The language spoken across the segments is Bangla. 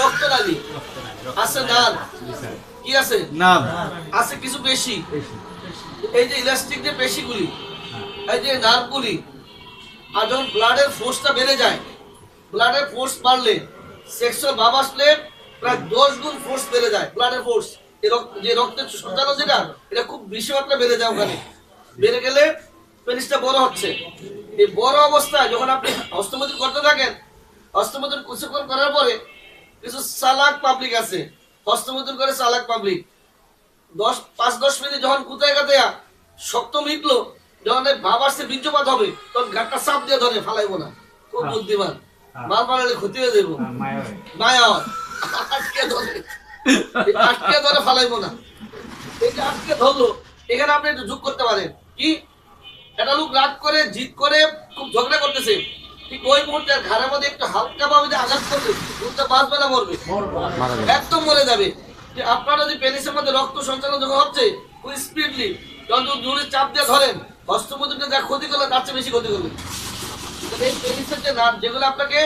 রক্ত নালী আছে নাল। কি আছে? নাম আছে কিছু পেশি। এই যে ইলাস্টিক যে পেশিগুলি এই যে নার্ভগুলি আর যখন ব্লাডের ফোর্সটা বেড়ে যায় ব্লাডের ফোর্স বাড়লে সেক্সুয়াল ভাব আসলে প্রায় দশ গুণ ফোর্স বেড়ে যায় ব্লাডের ফোর্স যে রক্তের সঞ্চালন যেটা এটা খুব বেশি মাত্রা বেড়ে যায় ওখানে। বেড়ে গেলে পেনিসটা বড় হচ্ছে। এই বড় অবস্থায় যখন আপনি হস্তমোদন করতে থাকেন হস্তমোদন কিছুক্ষণ করার পরে কিছু চালাক পাবলিক আছে। হস্তমোদন করে চালাক পাবলিক দশ পাঁচ দশ মিনিট যখন কুতায় কাতায়া শক্ত মিটলো যখন ভাব আসছে বীর্যপাত হবে তখন গাটটা চাপ দিয়ে ধরে ফালাইবো না। খুব বুদ্ধিমান। মাল পালালে ক্ষতি হয়ে যাব মায়া হয়। আটকে ধরে। এই আটকে ধরে ফালাইবো না। এটা আটকে ধরলো এখানে আপনি একটু যোগ করতে পারেন। কি? একটা লোক রাগ করে জিদ করে খুব ঝগড়া করতেছে। ঠিক ওই মুহূর্তে ঘাড়ের মধ্যে একটু হালকা ভাবে যে আঘাত করবে লোকটা বাঁচবে না মরবে। একদম মরে যাবে। যে আপনার যদি পেনিসের মধ্যে রক্ত সঞ্চালন যখন হচ্ছে খুব স্পিডলি যখন যদি দূরে চাপ দিয়ে ধরেন হস্তমুদ্রটা যা ক্ষতি করলে তার চেয়ে বেশি ক্ষতি করবে এই পেনিসের যে যেগুলো আপনাকে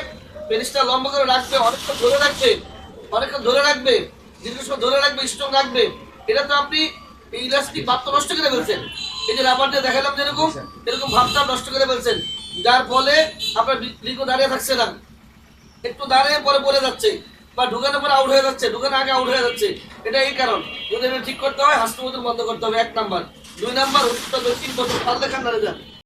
পেনিসটা লম্বা করে রাখবে অনেকটা ধরে রাখবে অনেকটা ধরে রাখবে দীর্ঘ সময় ধরে রাখবে স্ট্রং রাখবে এটা তো আপনি এই ইলাস্টিক নষ্ট করে ফেলছেন। এই যে রাবার দিয়ে দেখালাম যেরকম এরকম ভাবটা নষ্ট করে ফেলছেন। যার ফলে আপনার লিঙ্গ দাঁড়িয়ে থাকছে না। একটু দাঁড়িয়ে পরে পড়ে যাচ্ছে বা ঢুকানোর পরে আউট হয়ে যাচ্ছে ঢুকানো আগে আউট হয়ে যাচ্ছে। এটা এই কারণ। যদি ঠিক করতে হয়, হাসপাতাল বন্ধ করতে হবে, এক নাম্বার দুই নাম্বার উত্তর দক্ষিণ পারলে খান্ডারে যান।